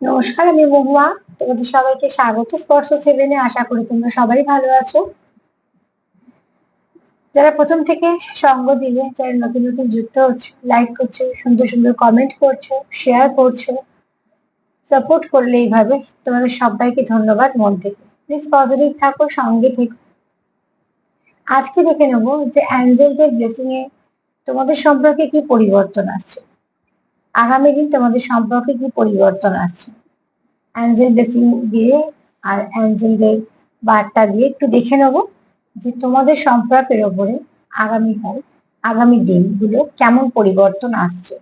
নমস্কার, আমি মহুয়া। তোমাদের সবাইকে স্বাগত। স্পর্শ সেভেনে আশা করি তোমরা সবাই ভালো আছো। যারা প্রথম থেকে সঙ্গ দিলে, যারা নতুন নতুন যুক্ত হচ্ছে লাইক করছ, সুন্দর সুন্দর কমেন্ট করছ শেয়ার করছ সাপোর্ট করলে এইভাবে তোমাদের সবাইকে ধন্যবাদ মন থেকে। প্লিজ পজিটিভ থাকো, সঙ্গে থেকো। আজকে দেখে নেব যে অ্যাঞ্জেলদের ব্লেসিং এ তোমাদের সম্পর্কে কি পরিবর্তন আসছে। আগামী দিন তোমাদের সম্পর্কে কি পরিবর্তন আসছে অ্যাঞ্জেল ব্লেসিং দিয়ে আর অ্যাঞ্জেলদের বার্তা দিয়ে একটু দেখে নেব যে তোমাদের সম্পর্কের ওপরে আগামীকাল, আগামী দিনগুলো কেমন পরিবর্তন আসছে।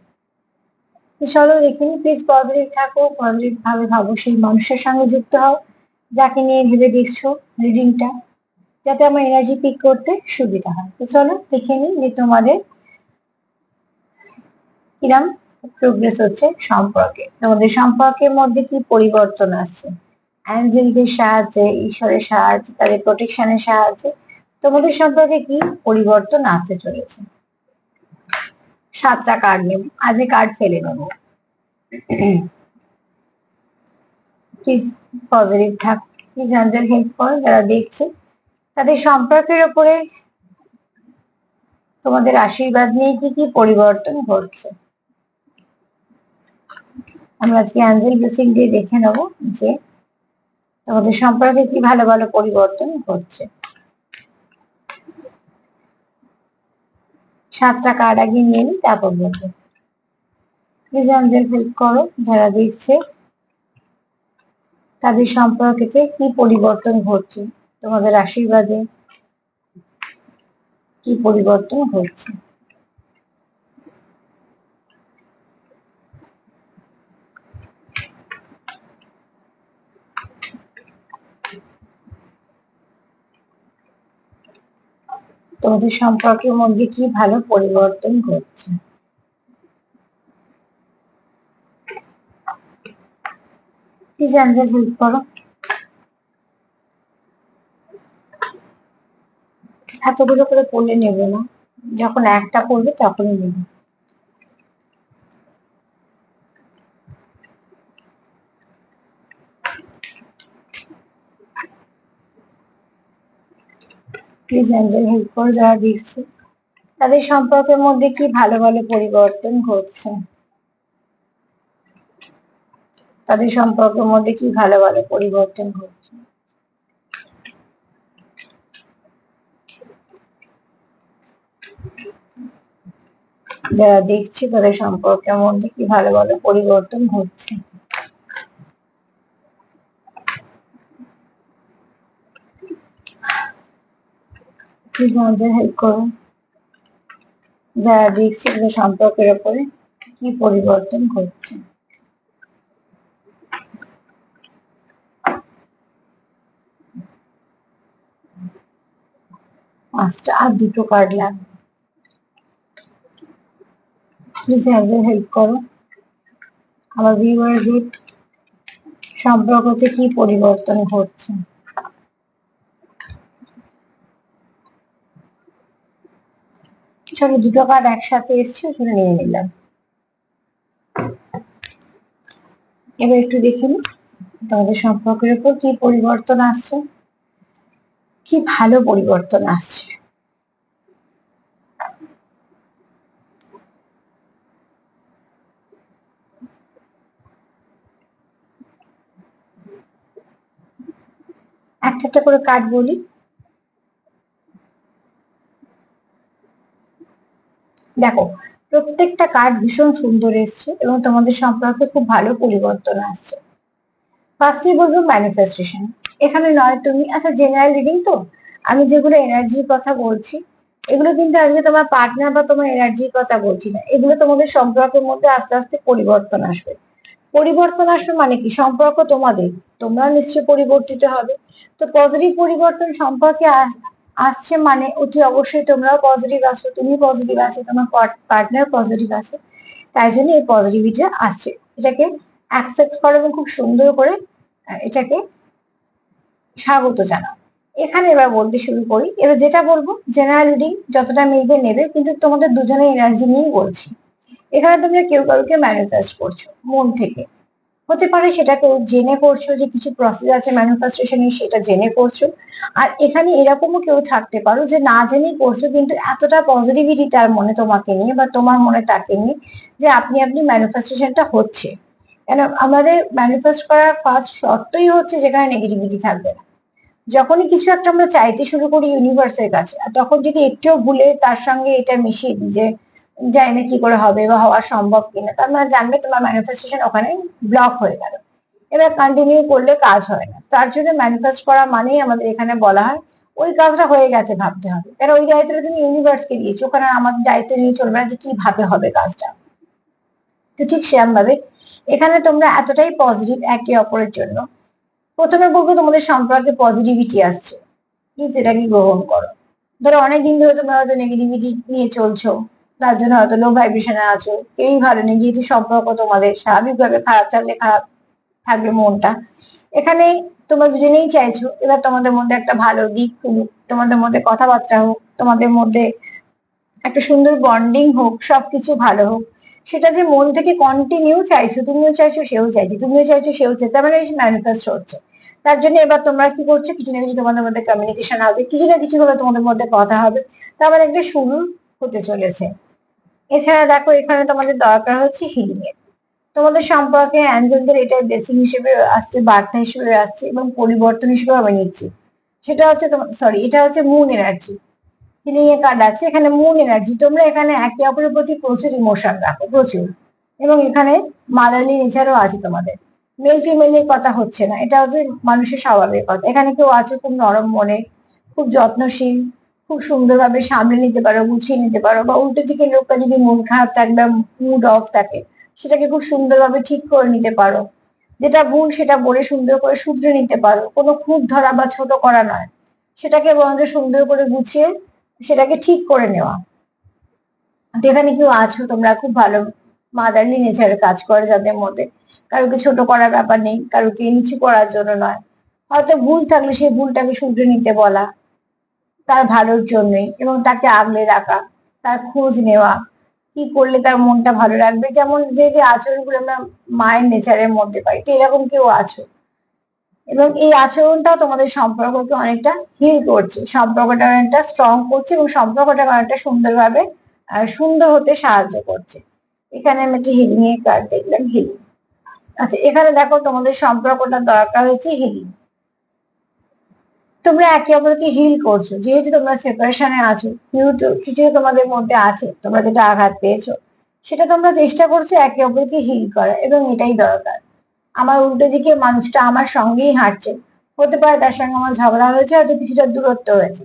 চলো প্লিজ পজিটিভ থাকো পজিটিভ ভাবে ভাবো, সেই মানুষের সঙ্গে যুক্ত হও, যাকে নিয়ে ভেবে দেখছ রিডিংটা যাতে আমার এনার্জি পিক করতে সুবিধা হয়। তো চলো দেখে নিই যে তোমাদের কিরম প্রোগ্রেস হচ্ছে সম্পর্কে। তোমাদের সম্পর্কের মধ্যে কি পরিবর্তন আসছে অ্যাঞ্জেলদের সাহায্যে, ঈশ্বরের সাহায্যে, তাদের প্রোটেকশনের সাহায্যে তোমাদের সম্পর্কে কি পরিবর্তন আসতে চলেছে? সাতটা কার্ড নেব। আজকে কার্ড ফেলে নেব। প্লিজ পজিটিভ থাক। প্লিজ অ্যাঞ্জেল হেল্প করো। যারা দেখছে, তাদের সম্পর্কের উপরে তোমাদের আশীর্বাদ নিয়ে কি কি পরিবর্তন ঘটছে? আমরা আজকে অ্যাঞ্জেল ব্লেসিং দিয়ে দেখে নেব যে তোমাদের সম্পর্কে কি ভালো ভালো পরিবর্তন ঘটছে। সাতটা কার্ড আগে নিয়ে নিই তারপর বলব প্লিজ অ্যাঞ্জেল হেল্প করো, যারা দেখছে, তাদের সম্পর্কেতে কি পরিবর্তন ঘটছে? তোমাদের আশীর্বাদে কি পরিবর্তন ঘটছে? তোমাদের সম্পর্কের মধ্যে কি ভালো পরিবর্তন ঘটছে? প্লিজ হেল্প করো। এতগুলো করে পড়লে নেবে না। যখন একটা পড়বে তখনই নেবে। প্লিজ অ্যাঞ্জেল যারা দেখছে, তাদের সম্পর্কের মধ্যে কি ভালো ভালো পরিবর্তন ঘটছে? তাদের সম্পর্কের মধ্যে কি ভালো ভালো পরিবর্তন ঘটছে? যারা দেখছে, তাদের সম্পর্কের মধ্যে কি ভালো ভালো পরিবর্তন ঘটছে? হেল্প যারা সম্পর্কের উপরে কি পরিবর্তন পাঁচটা আর দুটো কার্ড লাগবে। হেল্প করো। আমার ভিউয়ারদের সম্পর্কতে কি পরিবর্তন ঘটছে। চলো দুটো কার্ড একসাথে এসছে, ওখানে নিয়ে নিলাম। এবার একটু দেখে নি তোমাদের সম্পর্কের উপর কি পরিবর্তন আসছে। কি ভালো পরিবর্তন আসছে। একটা একটা করে কার্ড বলি। দেখো, প্রত্যেকটা কার্ড ভীষণ সুন্দর এসছে এবং তোমাদের সম্পর্কে খুব ভালো পরিবর্তন আসছে। ফার্স্টে বলব ম্যানিফেস্টেশন এখানে নয় তুমি আচ্ছা জেনারেল রিডিং তো? আমি যেগুলো এনার্জির কথা বলছি, এগুলো কিন্তু আজকে তোমার পার্টনার বা তোমার এনার্জির কথা বলছি না। এগুলো তোমাদের সম্পর্কের মধ্যে আস্তে আস্তে পরিবর্তন আসবে। পরিবর্তন আসবে মানে কি? সম্পর্ক তোমাদের তোমরা নিশ্চয়ই পরিবর্তিত হবে। তো পজিটিভ পরিবর্তন সম্পর্কে আসছে মানে অতি অবশ্যই তোমরাও পজিটিভ আছো তুমি পজিটিভ আছো, তোমার পার্টনার পজিটিভ আছে, তাই জন্য এই পজিটিভিটি আসছে। এটাকে অ্যাকসেপ্ট করো এবং খুব সুন্দর করে এটাকে স্বাগত জানাও। এখানে এবার বলতে শুরু করি। এবার যেটা বলব জেনারেল রিডিং যতটা মিলবে নেবে, কিন্তু তোমাদের দুজনের এনার্জি নিয়েই বলছি। এখানে তোমরা কেউ কাউকে ম্যানিফেস্ট করছ, মন থেকে। হতে পারে সেটা জেনে করছ যে কিছু প্রসেস আছে ম্যানিফেস্টেশনের সেটা জেনে করছ। আর এখানে এরকমও কেউ থাকতে পারো যে না জেনেই করছ, কিন্তু এতটা পজিটিভিটি তার মনে তোমাকে নিয়ে বা তোমার মনে তাকে নিয়ে যে আপনি আপনি ম্যানিফেস্টেশনটা হচ্ছে। কেন? আমাদের ম্যানিফেস্ট করার ফার্স্ট শর্তই হচ্ছে যেখানে নেগেটিভিটি থাকবে না। যখনই কিছু একটা আমরা চাইতে শুরু করি ইউনিভার্সের কাছে, আর তখন যদি একটুও ভুলে তার সঙ্গে এটা মিশিয়ে যে জানি না কি করে হবে বা হওয়া সম্ভব কিনা। তার মানে জানবে তোমার ম্যানিফেস্টেশন ওখানে ব্লক হয়ে গেল। এবার কন্টিনিউ করলে কাজ হয় না। তার জন্য ম্যানিফেস্ট করা মানেই আমাদের এখানে বলা হয়, ওই কাজটা হয়ে গেছে ভাবতে হবে। কারণ ওই দায়িত্বটা তুমি ইউনিভার্সকে দিয়েছ, ওখানে আমাদের দায়িত্ব নিয়ে চলবে না যে কীভাবে হবে কাজটা। তো ঠিক সেরকম ভাবে এখানে তোমরা এতটাই পজিটিভ একে অপরের জন্য। প্রথমে বলব তোমাদের সম্পর্কে পজিটিভিটি আসছে। প্লিজ এটাকে গ্রহণ করো। ধরো অনেকদিন ধরে তোমরা হয়তো নেগেটিভিটি নিয়ে চলছো। তার জন্য হয়তো লো ভাইব্রেশনে আছো। কেউই ভালো নেই, যেহেতু সম্পর্ক তোমাদের। স্বাভাবিকভাবে খারাপ থাকলে খারাপ থাকবে মনটা। এখানে তোমরা দুজনেই চাইছো, এবার তোমাদের মধ্যে একটা ভালো দিক খুলুক। তোমাদের মধ্যে কথাবার্তা হোক, তোমাদের মধ্যে একটা সুন্দর বন্ডিং হোক, সবকিছু ভালো হোক। সেটা যে মন থেকে কন্টিনিউ চাইছো, তুমিও চাইছো, সেও চাইছো, তুমিও চাইছো, সেও চাইছো, তার মানে ম্যানিফেস্ট হচ্ছে। তার জন্য এবার তোমরা কি করছ, কিছু না কিছু তোমাদের মধ্যে কমিউনিকেশন হবে, কিছু না কিছু হলে তোমাদের মধ্যে কথা হবে। তার মানে একটা শুরু হতে চলেছে। এছাড়া দেখো, এখানে তোমাদের দরকার হচ্ছে হিলিং এর। তোমাদের সম্পর্কে অ্যাঞ্জেলদের এটাই ব্লেসিং হিসেবে আসছে, বার্তা হিসেবে আসছে এবং পরিবর্তন হিসেবে আমি নিচ্ছি। সেটা হচ্ছে তোমার সরি এটা হচ্ছে মুন এনার্জি হিলিং এর কার্ড আছে, এখানে মুন এনার্জি তোমরা এখানে একে অপরের প্রতি প্রচুর ইমোশন রাখো, প্রচুর। এবং এখানে মাদারলি নেচারও আছে তোমাদের। মেল ফিমেলের কথা হচ্ছে না, এটা হচ্ছে মানুষের স্বাভাবিক কথা। এখানে কেউ আছে খুব নরম মনে, খুব যত্নশীল খুব সুন্দরভাবে সামলে নিতে পারো, গুছিয়ে নিতে পারো বা উল্টো দিকে লোকটা যদি মন খারাপ থাকে বা মুড অফ থাকে, সেটাকে খুব সুন্দরভাবে ঠিক করে নিতে পারো। যেটা ভুল সেটা বলে সুন্দর করে শুধরে নিতে পারো। কোনো খুব ধরা বা ছোট করা নয়। সেটাকে বরঞ্চ সুন্দর করে গুছিয়ে সেটাকে ঠিক করে নেওয়া। যেখানে কেউ আছো? তোমরা খুব ভালো মাদারলি নেচারের কাজ করে যাদের মধ্যে। কারোকে ছোট করার ব্যাপার নেই, কারোকে নিচু করার জন্য নয়। হয়তো ভুল থাকলে সেই ভুলটাকে শুধরে নিতে বলা। তার ভালোর জন্যই এবং তাকে আগলে রাখা, তার খোঁজ নেওয়া, কি করলে তার মনটা ভালো রাখবে? যেমন যে যে আচরণগুলো আমরা মায়ের নেচারের মধ্যে পাই, তো এরকম কেউ আছো এবং এই আচরণটাও তোমাদের সম্পর্ককে অনেকটা হিল করছে, সম্পর্কটা অনেকটা স্ট্রং করছে এবং সম্পর্কটা অনেকটা সুন্দরভাবে সুন্দর হতে সাহায্য করছে। এখানে আমি একটা হিলিং এর কার্ড দেখলাম হিলিং আচ্ছা এখানে দেখো তোমাদের সম্পর্কটা দরকার হয়েছে হিলিং তোমরা একে অপরকে হিল করছ। যেহেতু তোমরা সেপারেশনে আছো, যেহেতু কিছু তোমাদের মধ্যে আছে, তোমরা যেটা আঘাত পেয়েছ, সেটা তোমরা চেষ্টা করছ একে অপরকে হিল করা, এবং এটাই দরকার। আমার উল্টো দিকে মানুষটা আমার সঙ্গেই হাঁটছে। হতে পারে তার সঙ্গে আমার ঝগড়া হয়েছে, হয়তো কিছুটা দূরত্ব হয়েছে।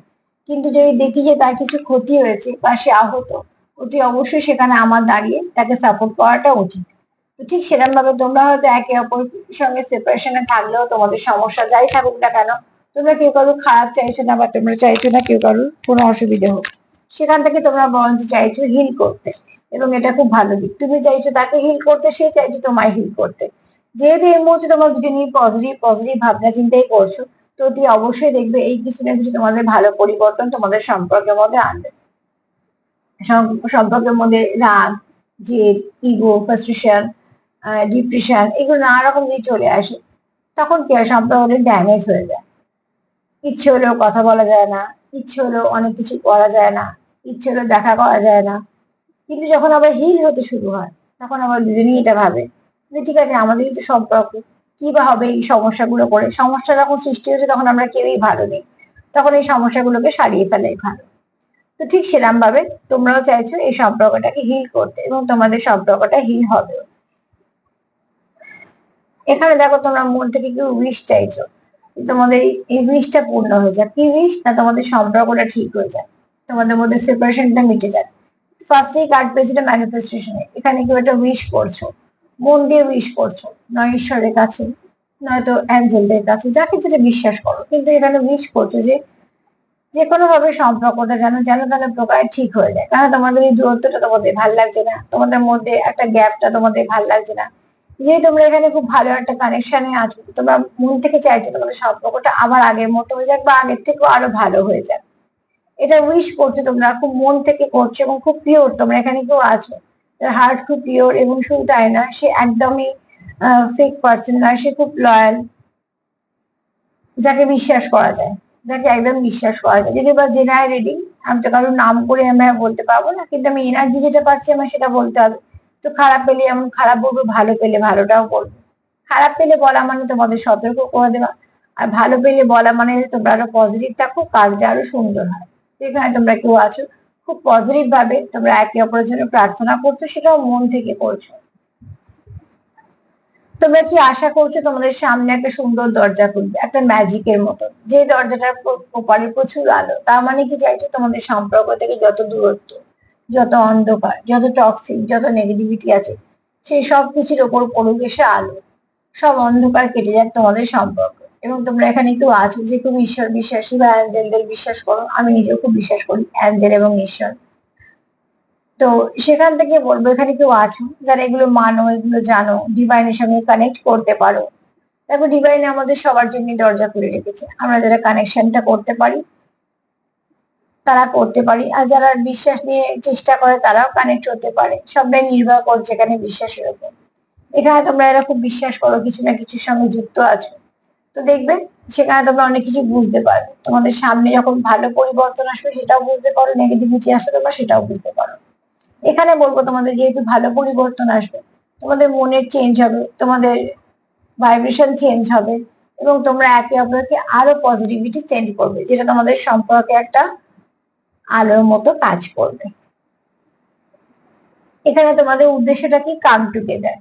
কিন্তু যদি দেখি যে তার কিছু ক্ষতি হয়েছে বা সে আহত, অতি অবশ্যই সেখানে আমার দাঁড়িয়ে তাকে সাপোর্ট করাটা উচিত। তো ঠিক সেরকম ভাবে তোমরা হয়তো একে অপরের সঙ্গে সেপারেশনে থাকলেও তোমাদের সমস্যা যাই থাকুক না কেন তোমরা কেউ কারও খারাপ চাইছো না বা তোমরা চাইছো না কেউ কারোর কোনো অসুবিধা হোক, সেখান থেকে তোমরা বরঞ্চ চাইছো হিল করতে। এবং এটা খুব ভালো দিক। তুমি চাইছো তাকে হিল করতে, সে চাইছো তোমায় হিল করতে। যেহেতু এই মুহূর্তে তোমার দুজনেই পজিটিভ পজিটিভ ভাবনা চিন্তাই করছ, তো তুই অবশ্যই দেখবে এই কিছু না কিছু তোমাদের ভালো পরিবর্তন তোমাদের সম্পর্কের মধ্যে আনবে। সম্পর্কের মধ্যে রাগ, জেদ ইগো ফ্রাস্ট্রেশন ডিপ্রেশন এগুলো নানা রকম দিয়ে চলে আসে। তখন কি হয়? সম্পর্ক ড্যামেজ হয়ে যায়। ইচ্ছে হলেও কথা বলা যায় না, ইচ্ছে হলেও অনেক কিছু করা যায় না, ইচ্ছে হলেও দেখা করা যায় না। কিন্তু যখন আবার হিল হতে শুরু হয়, তখন আবার দুজনেই এটা ভাবে যে ঠিক আছে, আমাদেরই তো সম্পর্ক, কি বা হবে এই সমস্যাগুলো করে? সমস্যা যখন সৃষ্টি হচ্ছে তখন আমরা কেউই ভালো নেই। তখন এই সমস্যাগুলোকে সারিয়ে ফেলাই ভালো। তো ঠিক সেরকম ভাবে তোমরাও চাইছো এই সম্পর্কটাকে হিল করতে এবং তোমাদের সম্পর্কটা হিল হবে এখানে দেখো তোমরা মন থেকে কেউ উইশ চাইছো? তোমাদের এই উইশটা পূর্ণ হয়ে যাক। কি উইশ না, তোমাদের সম্পর্কটা ঠিক হয়ে যায় তোমাদের মধ্যে সেপারেশনটা মিটে যায় ফার্স্টেই কার্ড পেয়েছে ম্যানিফেস্টেশনে এখানে কেউ একটা উইশ করছ। মন দিয়ে উইশ করছ। নয় ঈশ্বরের কাছে নয়তো অ্যাঞ্জেলদের কাছে যাকে যেটা বিশ্বাস করো। কিন্তু এখানে উইশ করছ যে যে কোনো ভাবে সম্পর্কটা যেন যেন যেন প্রকার ঠিক হয়ে যায়। কারণ তোমাদের এই দূরত্বটা তোমাদের ভালো লাগছে না? তোমাদের মধ্যে একটা গ্যাপটা তোমাদের ভালো লাগছে না? যে তোমরা এখানে খুব ভালো একটা কানেকশনে আছো, তোমরা মন থেকে চাইছো তোমাদের সম্পর্কটা আবার আগের মতো হয়ে যাক বা আগের থেকেও আরও ভালো হয়ে যাক। এটা উইশ করছ তোমরা, খুব মন থেকে করছ এবং খুব পিওর তোমরা এখানে কেউ আছো। তার হার্ট খুব পিওর এবং শুধু তাই না সে একদমই ফেক পার্সন নয়, সে খুব লয়াল যাকে বিশ্বাস করা যায়, যাকে একদম বিশ্বাস করা যায়। যদি বা জেনায় রিডিং আমি তো কারোর নাম করে আমি বলতে পারব না, কিন্তু আমি এনার্জি যেটা পাচ্ছি আমার সেটা বলতে হবে। তো খারাপ পেলে এমন খারাপ বলব, ভালো পেলে ভালোটাও বলব। খারাপ পেলে বলা মানে তোমাদের সতর্ক করে দেওয়া। আর ভালো পেলে বলা মানে তোমরা আরও পজিটিভ থাকো, কাজটা আরও সুন্দর হয়। যেখানে তোমরা কেউ আছো, খুব পজিটিভ ভাবে তোমরা একে অপরের জন্য প্রার্থনা করছ, সেটাও মন থেকে করছ। তোমরা কি আশা করছ তোমাদের সামনে একটা সুন্দর দরজা খুলবে, একটা ম্যাজিকের মতো? যে দরজাটার ওপারে প্রচুর আলো, তার মানে কি চাইছো তোমাদের সম্পর্ক থেকে যত দূরত্ব? যত অন্ধকার, যত টক্সিক যত নেগেটিভিটি আছে, সেই সব কিছুর ওপর পড়ুক এসে আলো। সব অন্ধকার কেটে যাক তোমাদের সম্পর্ক। এবং তোমরা এখানে কেউ আছো যে খুব ঈশ্বর বিশ্বাসী বা অ্যাঞ্জেলদের বিশ্বাস করো, আমি নিজেও খুব বিশ্বাস করি অ্যাঞ্জেল এবং ঈশ্বর। তো সেখান থেকে বলব, এখানে কেউ আছো যারা এগুলো মানো, এগুলো জানো ডিভাইনের সঙ্গে কানেক্ট করতে পারো। দেখো ডিভাইনে আমাদের সবার জন্য দরজা খুলে রেখেছে। আমরা যারা কানেকশনটা করতে পারি তারা করতে পারি। আর যারা বিশ্বাস নিয়ে চেষ্টা করে, তারাও কানেক্ট হতে পারে। সবটাই নির্ভর করছে এখানে বিশ্বাসের উপর। এখানে তোমরা এরা খুব বিশ্বাস করো, কিছু না কিছুর সঙ্গে যুক্ত আছো। তো দেখবে, সেখানে তোমরা অনেক কিছু বুঝতে পারবে। তোমাদের সামনে যখন ভালো পরিবর্তন আসবে, সেটাও বুঝতে পারো। নেগেটিভিটি আসবে তোমরা সেটাও বুঝতে পারো। এখানে বলব, তোমাদের যেহেতু ভালো পরিবর্তন আসবে, তোমাদের মনের চেঞ্জ হবে, তোমাদের ভাইব্রেশন চেঞ্জ হবে এবং তোমরা একে অপরকে আরও পজিটিভিটি সেন্ড করবে, যেটা তোমাদের সম্পর্কে একটা আলোর মতো কাজ করবে। এখানে তোমাদের উদ্দেশ্যটা কি? কাম টুগেদার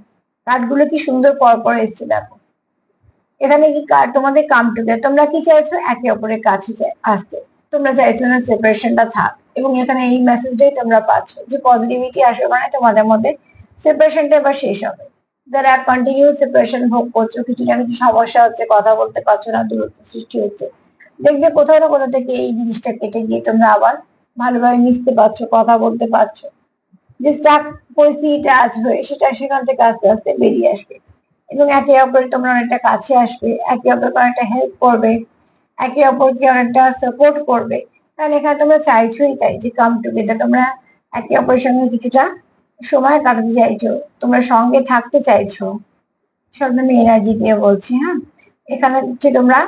কার্ডগুলো কি সুন্দর পর পর এসছে, দেখো। এখানে কি তোমাদের কাম টুগেদার তোমরা কি চাইছো? একে অপরের কাছে আসতে। তোমরা চাইছো না সেপারেশনটা থাক। এবং এখানে এই মেসেজটাই তোমরা পাচ্ছ যে পজিটিভিটি আসবে মানে তোমাদের মধ্যে সেপারেশনটা এবার শেষ হবে। যারা কন্টিনিউ সেপারেশন ভোগ করছ, কিছু না কিছু সমস্যা হচ্ছে, কথা বলতে পারছ না, দূরত্ব সৃষ্টি হচ্ছে। দেখবে কোথাও না কোথাও থেকে এই জিনিসটা কেটে গিয়ে তোমরা আবার ভালোভাবে মিশতে পারছ, কথা বলতে পারছ। যে স্টাক পরিস্থিতিটা আজ হয়ে, সেটা সেখান থেকে আস্তে আস্তে বেরিয়ে আসবে। এবং একে অপরের তোমরা অনেকটা কাছে আসবে, একে অপরকে অনেকটা হেল্প করবে, একে অপরকে অনেকটা সাপোর্ট করবে। কারণ এখানে তোমরা চাইছোই তাই যে কাম টুগেদার তোমরা একে অপরের সঙ্গে কিছুটা সময় কাটাতে চাইছো, তোমরা সঙ্গে থাকতে চাইছো। সব আমি এনার্জি দিয়ে বলছি হ্যাঁ? এখানে হচ্ছে তোমরা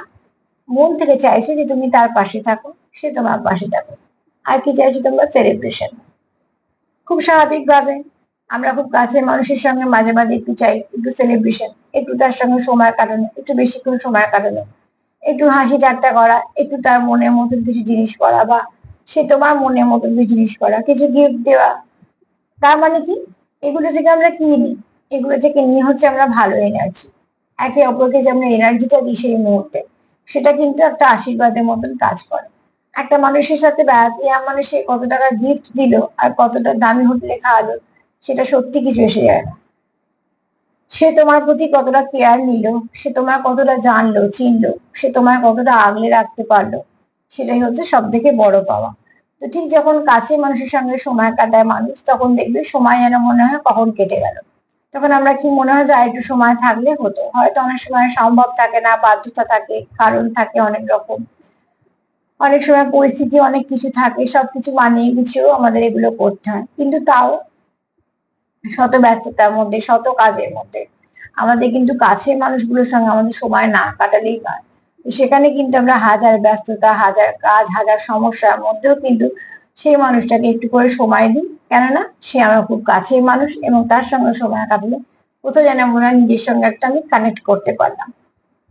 মন থেকে চাইছো যে তুমি তার পাশে থাকো, সে তোমার পাশে থাকো আর কি চাইছো তোমরা সেলিব্রেশন খুব স্বাভাবিকভাবে আমরা খুব কাছের মানুষের সঙ্গে মাঝে মাঝে একটু চাই, একটু সেলিব্রেশন একটু তার সঙ্গে সময় কাটানো, একটু বেশিক্ষণ সময় কাটানো। একটু হাসি ঠাট্টা করা, একটু তার মনের মতন কিছু জিনিস করা বা সে তোমার মনের মতন কিছু জিনিস করা, কিছু গিফট দেওয়া। তার মানে কি? এগুলো থেকে আমরা কি নিই? এগুলো থেকে নিয়ে হচ্ছে আমরা ভালো এনার্জি একে অপরকে যে আমরা এনার্জিটা দিই সেই মুহূর্তে, সেটা কিন্তু একটা আশীর্বাদের মতন কাজ করে। একটা মানুষের সাথে বেড়াতে মানে সে কত টাকা গিফট দিল আর কতটা দামি হোটেলে খাওয়ালো, সেটা সত্যি কিছু এসে যায় না। সে তোমার প্রতি কতটা কেয়ার নিল, সে তোমায় কতটা জানলো, চিনলো, সে তোমায় কতটা আগলে রাখতে পারল, সেটাই হচ্ছে সব থেকে বড় পাওয়া। তো ঠিক যখন কাছে মানুষের সঙ্গে সময় কাটায় মানুষ, তখন দেখবে সময় যেন মনে হয় কখন কেটে গেল। তখন আমরা কি মনে হয় যে একটু সময় থাকলে হতো? হয়তো অনেক সময় সম্ভব থাকে না, বাধ্যতা থাকে, কারণ থাকে অনেক রকম। অনেক সময় পরিস্থিতি, অনেক কিছু থাকে, সবকিছু মানিয়ে গুছিয়েও আমাদের এগুলো করতে হয়। কিন্তু তাও শত ব্যস্ততার মধ্যে, শত কাজের মধ্যে। আমাদের কিন্তু কাছের মানুষগুলোর সঙ্গে আমাদের সময় না কাটালেই নয় সেখানে কিন্তু আমরা হাজার ব্যস্ততা, হাজার কাজ, হাজার সমস্যার মধ্যেও কিন্তু সেই মানুষটাকে একটু করে সময় দিই। কেননা সে আমার খুব কাছের মানুষ এবং তার সঙ্গে সময় কাটালে কোথাও যেন মনে হয় নিজের সঙ্গে একটা আমি কানেক্ট করতে পারলাম।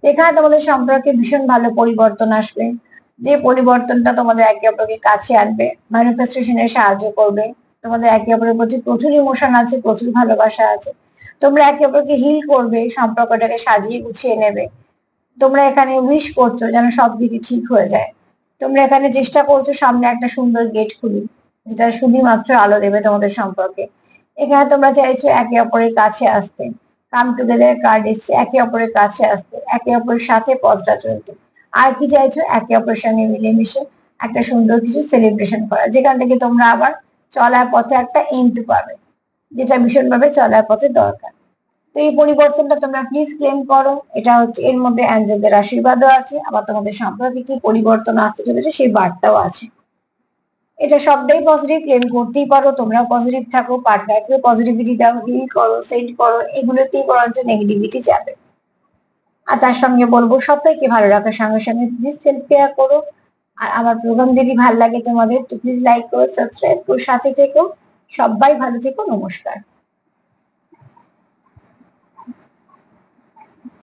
এখানে তোমাদের সম্পর্কে ভীষণ ভালো পরিবর্তন আসবে। যে পরিবর্তনটা তোমাদের একে অপরকে কাছে আনবে ম্যানিফেস্টেশনে সাহায্য করবে, তোমাদের একে অপরের প্রতি প্রচুর ইমোশন আছে, প্রচুর ভালোবাসা আছে, তোমরা একে অপরকে হিল করবে, সম্পর্কটাকে সাজিয়ে গুছিয়ে নেবে। তোমরা এখানে উইশ করছ যেন সবকিছু ঠিক হয়ে যায়। তোমরা এখানে চেষ্টা করছ সামনে একটা সুন্দর গেট খুলি, যেটা শুধুমাত্র আলো দেবে তোমাদের সম্পর্কে। এখানে তোমরা চাইছো একে অপরের কাছে আসতে। কাম টুগেদার কার্ড এসছে, একে অপরের কাছে আসতে, একে অপরের সাথে পথটা চলতে। আর কি চাইছো? একে অপরের সঙ্গে মিলেমিশে একটা সুন্দর কিছু সেলিব্রেশন করা। যেখান থেকে তোমরা আবার চলার পথে একটা ইন্তু পাবে, যেটা ভীষণভাবে চলার পথে দরকার। তো এই পরিবর্তনটা তোমরা প্লিজ ক্লেম করো। এটা হচ্ছে, এর মধ্যে অ্যাঞ্জেলদের আশীর্বাদও আছে, আবার তোমাদের সম্পর্কে কি পরিবর্তন আসতে চলেছে সেই বার্তাও আছে। এটা সবটাই পজিটিভ ক্লেম করতেই পারো, তোমরাও পজিটিভ থাকো পার্টনারকেও পজিটিভিটি দাও হিল করো সেন্ড করো, এগুলোতেই বরঞ্চ নেগেটিভিটি যাবে। আর তার সঙ্গে বলব, সবাইকে ভালো রাখার সঙ্গে সঙ্গে প্লিজ সেলফ কেয়ার করো। আর আমার প্রোগ্রাম যদি ভালো লাগে তোমাদের প্লিজ লাইক করো সাবস্ক্রাইব করো, সাথে থেকো। সবাই ভালো থেকো, নমস্কার।